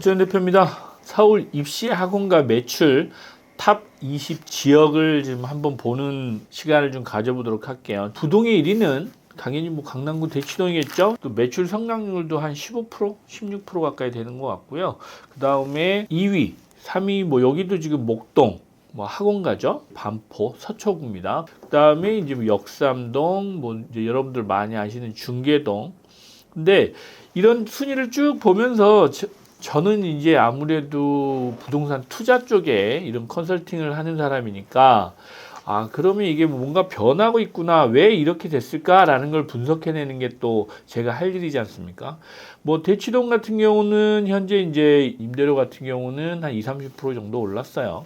박지원 대표입니다. 서울 입시 학원가 매출 탑 20 지역을 지금 한번 보는 시간을 좀 가져보도록 할게요. 부동의 1위는 당연히 뭐 강남구 대치동이겠죠. 또 매출 성장률도 한 15%, 16% 가까이 되는 것 같고요. 그 다음에 2위, 3위 뭐 여기도 지금 목동, 뭐 학원가죠. 반포, 서초구입니다. 그 다음에 이제 뭐 역삼동, 뭐 이제 여러분들 많이 아시는 중계동. 근데 이런 순위를 쭉 보면서 저, 저는 이제 아무래도 부동산 투자 쪽에 이런 컨설팅을 하는 사람이니까 아, 그러면 이게 뭔가 변하고 있구나. 왜 이렇게 됐을까라는 걸 분석해내는 게 또 제가 할 일이지 않습니까? 뭐, 대치동 같은 경우는 현재 이제 임대료 같은 경우는 한 20, 30% 정도 올랐어요.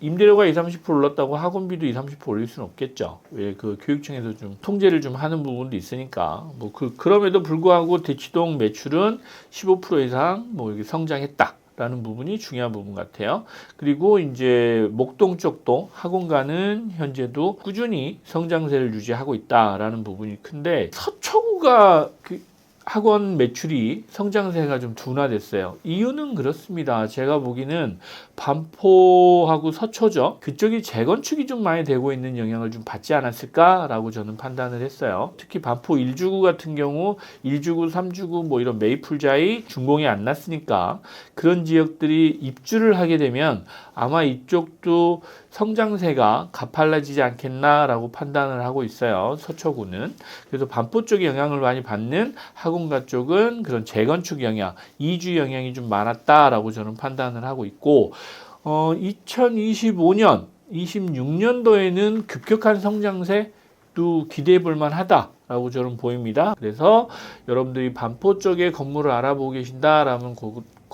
임대료가 20, 30% 올랐다고 학원비도 20, 30% 올릴 수는 없겠죠. 왜 그 교육청에서 좀 통제를 좀 하는 부분도 있으니까. 뭐, 그, 그럼에도 불구하고 대치동 매출은 15% 이상 뭐, 이렇게 성장했다. 라는 부분이 중요한 부분 같아요. 그리고 이제 목동 쪽도 학원가는 현재도 꾸준히 성장세를 유지하고 있다라는 부분이 큰데 서초구가 그 학원 매출이 성장세가 좀 둔화됐어요. 이유는 그렇습니다. 제가 보기는 반포하고 서초죠. 그쪽이 재건축이 좀 많이 되고 있는 영향을 좀 받지 않았을까라고 저는 판단을 했어요. 특히 반포 1주구 같은 경우 1주구, 3주구 뭐 이런 메이플자이 준공이 안 났으니까 그런 지역들이 입주를 하게 되면 아마 이쪽도 성장세가 가팔라지지 않겠나라고 판단을 하고 있어요. 서초구는. 그래서 반포 쪽에 영향을 많이 받는 학원가 쪽은 그런 재건축 영향, 이주 영향이 좀 많았다라고 저는 판단을 하고 있고 어 2025년, 26년도에는 급격한 성장세도 기대해 볼 만하다. 라고 저는 보입니다. 그래서 여러분들이 반포 쪽에 건물을 알아보고 계신다라면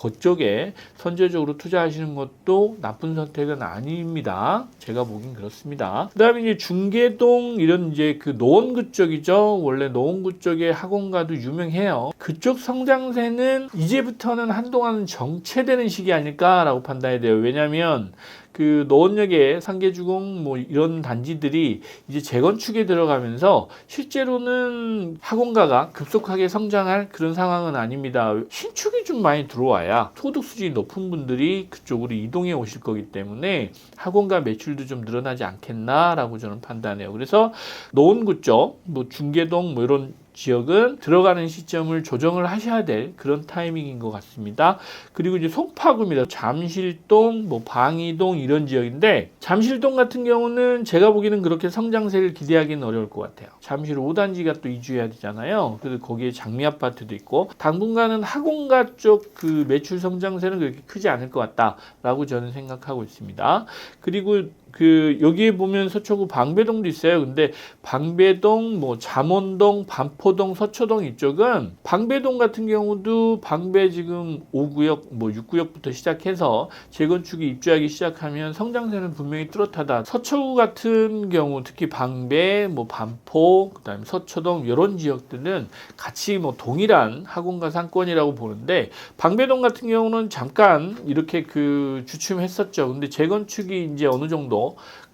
그, 그쪽에 선제적으로 투자하시는 것도 나쁜 선택은 아닙니다. 제가 보긴 그렇습니다. 그 다음에 이제 중계동 이런 이제 그 노원구 쪽이죠. 원래 노원구 쪽에 학원가도 유명해요. 그쪽 성장세는 이제부터는 한동안 정체되는 시기 아닐까라고 판단이 돼요. 왜냐하면 그 노원역의 상계주공 뭐 이런 단지들이 이제 재건축에 들어가면서 실제로는 학원가가 급속하게 성장할 그런 상황은 아닙니다. 신축이 좀 많이 들어와 야 소득 수준이 높은 분들이 그쪽으로 이동해 오실 거기 때문에 학원가 매출도 좀 늘어나지 않겠나라고 저는 판단해요. 그래서 노원구 쪽, 뭐 중계동 뭐 이런 지역은 들어가는 시점을 조정을 하셔야 될 그런 타이밍인 것 같습니다. 그리고 이제 송파구입니다. 잠실동, 뭐 방이동 이런 지역인데 잠실동 같은 경우는 제가 보기에는 그렇게 성장세를 기대하기는 어려울 것 같아요. 잠실 5단지가 또 이주해야 되잖아요. 그래서 거기에 장미 아파트도 있고 당분간은 학원가 쪽 그 매출 성장세는 그렇게 크지 않을 것 같다라고 저는 생각하고 있습니다. 그리고 그 여기에 보면 서초구 방배동도 있어요. 근데 방배동, 뭐 잠원동, 반포동, 서초동 이쪽은 방배동 같은 경우도 방배 지금 5구역, 뭐 6구역부터 시작해서 재건축이 입주하기 시작하면 성장세는 분명히 뚜렷하다. 서초구 같은 경우 특히 방배, 뭐 반포, 그다음에 서초동 이런 지역들은 같이 뭐 동일한 학원가 상권이라고 보는데 방배동 같은 경우는 잠깐 이렇게 그 주춤했었죠. 근데 재건축이 이제 어느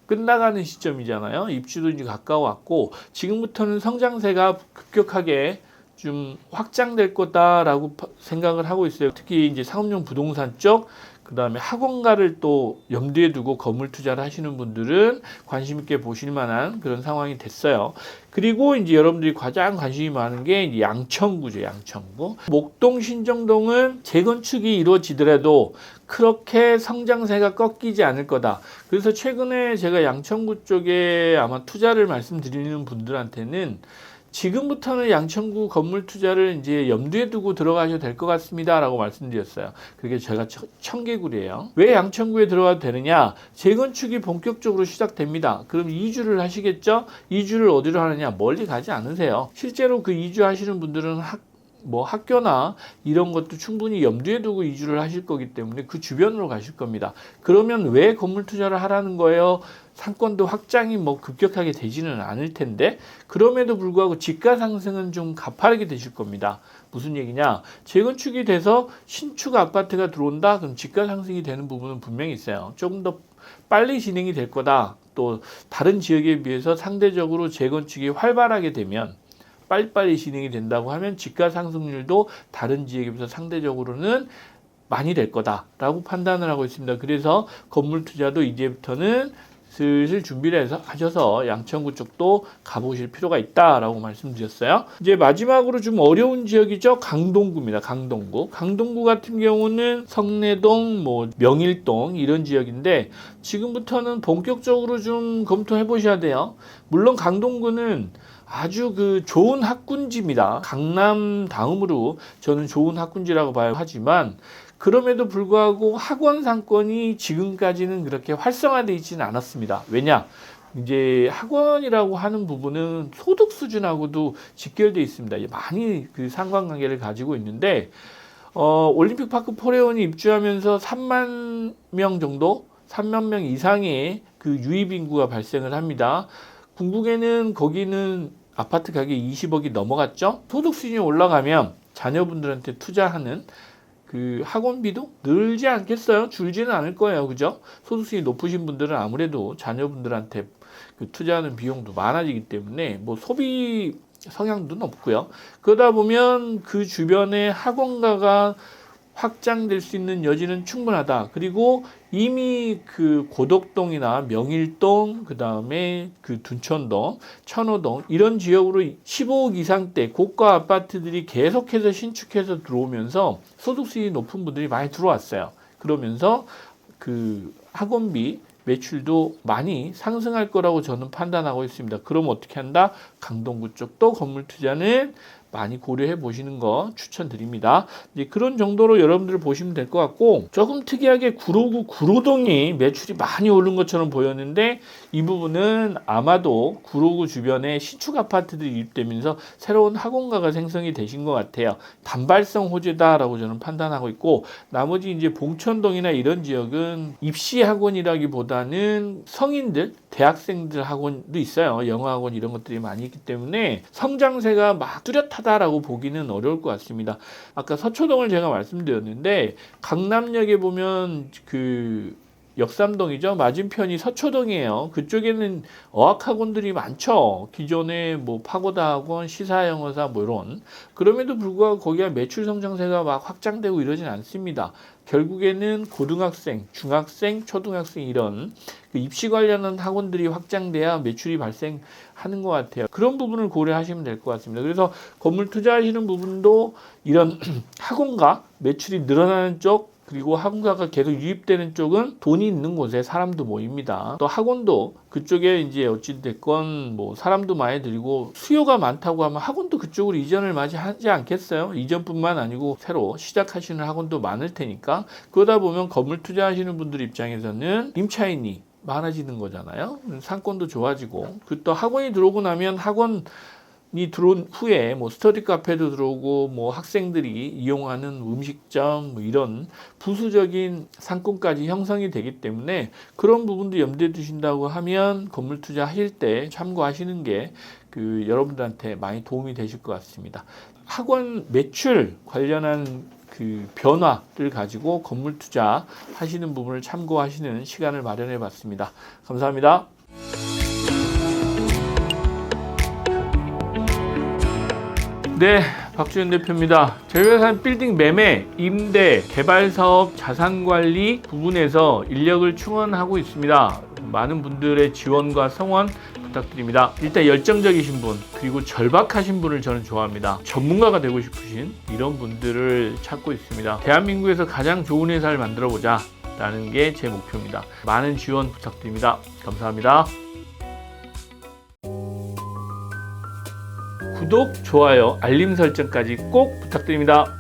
끝나가는 시점이잖아요. 입주도 이제 가까워왔고 지금부터는 성장세가 급격하게 좀 확장될 거다라고 생각을 하고 있어요. 특히 이제 상업용 부동산 쪽, 그 다음에 학원가를 또 염두에 두고 건물 투자를 하시는 분들은 관심 있게 보실 만한 그런 상황이 됐어요. 그리고 이제 여러분들이 가장 관심이 많은 게 양천구죠, 양천구. 목동 신정동은 재건축이 이루어지더라도 그렇게 성장세가 꺾이지 않을 거다. 그래서 최근에 제가 양천구 쪽에 아마 투자를 말씀드리는 분들한테는 지금부터는 양천구 건물 투자를 이제 염두에 두고 들어가셔도 될 것 같습니다라고 말씀드렸어요. 그게 제가 청개구리예요. 왜 양천구에 들어가도 되느냐? 재건축이 본격적으로 시작됩니다. 그럼 이주를 하시겠죠? 이주를 어디로 하느냐? 멀리 가지 않으세요. 실제로 그 이주 하시는 분들은 학, 뭐 학교나 이런 것도 충분히 염두에 두고 이주를 하실 거기 때문에 그 주변으로 가실 겁니다. 그러면 왜 건물 투자를 하라는 거예요? 상권도 확장이 뭐 급격하게 되지는 않을 텐데 그럼에도 불구하고 지가 상승은 좀 가파르게 되실 겁니다. 무슨 얘기냐? 재건축이 돼서 신축 아파트가 들어온다? 그럼 지가 상승이 되는 부분은 분명히 있어요. 조금 더 빨리 진행이 될 거다. 또 다른 지역에 비해서 상대적으로 재건축이 활발하게 되면 빨리빨리 진행이 된다고 하면 집가 상승률도 다른 지역에 비해서 상대적으로는 많이 될 거다라고 판단을 하고 있습니다. 그래서 건물 투자도 이제부터는 슬슬 준비를 해서 하셔서 양천구 쪽도 가보실 필요가 있다라고 말씀드렸어요. 이제 마지막으로 좀 어려운 지역이죠. 강동구입니다. 강동구. 강동구 같은 경우는 성내동, 뭐 명일동 이런 지역인데 지금부터는 본격적으로 좀 검토해 보셔야 돼요. 물론 강동구는 아주 그 좋은 학군지입니다. 강남 다음으로 저는 좋은 학군지라고 봐요. 하지만 그럼에도 불구하고 학원 상권이 지금까지는 그렇게 활성화되어 있지는 않았습니다. 왜냐? 이제 학원이라고 하는 부분은 소득 수준하고도 직결되어 있습니다. 많이 그 상관관계를 가지고 있는데 어, 올림픽 파크 포레온이 입주하면서 3만 명 정도, 3만 명 이상의 그 유입 인구가 발생을 합니다. 궁극에는 거기는 아파트 가격 20억이 넘어갔죠. 소득 수준이 올라가면 자녀분들한테 투자하는 그 학원비도 늘지 않겠어요? 줄지는 않을 거예요. 그죠? 소득수준이 높으신 분들은 아무래도 자녀분들한테 그 투자하는 비용도 많아지기 때문에 뭐 소비 성향도 높고요. 그러다 보면 그 주변에 학원가가 확장될 수 있는 여지는 충분하다. 그리고 이미 그 고덕동이나 명일동, 그 다음에 그 둔천동, 천호동 이런 지역으로 15억 이상대 고가 아파트들이 계속해서 신축해서 들어오면서 소득 수준이 높은 분들이 많이 들어왔어요. 그러면서 그 학원비 매출도 많이 상승할 거라고 저는 판단하고 있습니다. 그럼 어떻게 한다? 강동구 쪽도 건물 투자는 많이 고려해 보시는 거 추천드립니다. 이제 그런 정도로 여러분들 보시면 될 것 같고 조금 특이하게 구로구 구로동이 매출이 많이 오른 것처럼 보였는데 이 부분은 아마도 구로구 주변에 신축 아파트들이 유입되면서 새로운 학원가가 생성이 되신 것 같아요. 단발성 호재다라고 저는 판단하고 있고 나머지 이제 봉천동이나 이런 지역은 입시 학원이라기보다는 성인들 대학생들 학원도 있어요. 영어 학원 이런 것들이 많이 있기 때문에 성장세가 막 뚜렷하다라고 보기는 어려울 것 같습니다. 아까 서초동을 제가 말씀드렸는데 강남역에 보면 그 역삼동이죠. 맞은편이 서초동이에요. 그쪽에는 어학학원들이 많죠. 기존에 뭐 파고다 학원, 시사영어사 뭐 이런. 그럼에도 불구하고 거기가 매출 성장세가 막 확장되고 이러진 않습니다. 결국에는 고등학생, 중학생, 초등학생 이런 그 입시 관련한 학원들이 확장돼야 매출이 발생하는 것 같아요. 그런 부분을 고려하시면 될 것 같습니다. 그래서 건물 투자하시는 부분도 이런 학원과 매출이 늘어나는 쪽 그리고 학원가가 계속 유입되는 쪽은 돈이 있는 곳에 사람도 모입니다. 또 학원도 그쪽에 이제 어찌 됐건 뭐 사람도 많이 들고 수요가 많다고 하면 학원도 그쪽으로 이전을 많이 하지 않겠어요? 이전뿐만 아니고 새로 시작하시는 학원도 많을 테니까 그러다 보면 건물 투자하시는 분들 입장에서는 임차인이 많아지는 거잖아요. 상권도 좋아지고 그 또 학원이 들어오고 나면 학원 이 들어온 후에 뭐 스터디 카페도 들어오고 뭐 학생들이 이용하는 음식점 뭐 이런 부수적인 상권까지 형성이 되기 때문에 그런 부분도 염두에 두신다고 하면 건물 투자하실 때 참고하시는 게 그 여러분들한테 많이 도움이 되실 것 같습니다. 학원 매출 관련한 그 변화를 가지고 건물 투자 하시는 부분을 참고하시는 시간을 마련해 봤습니다. 감사합니다. 네, 박주현 대표입니다. 회사는 빌딩 매매, 임대, 개발 사업, 자산 관리 부분에서 인력을 충원하고 있습니다. 많은 분들의 지원과 성원 부탁드립니다. 일단 열정적이신 분, 그리고 절박하신 분을 저는 좋아합니다. 전문가가 되고 싶으신 이런 분들을 찾고 있습니다. 대한민국에서 가장 좋은 회사를 만들어 보자. 라는 게 제 목표입니다. 많은 지원 부탁드립니다. 감사합니다. 구독, 좋아요, 알림 설정까지 꼭 부탁드립니다.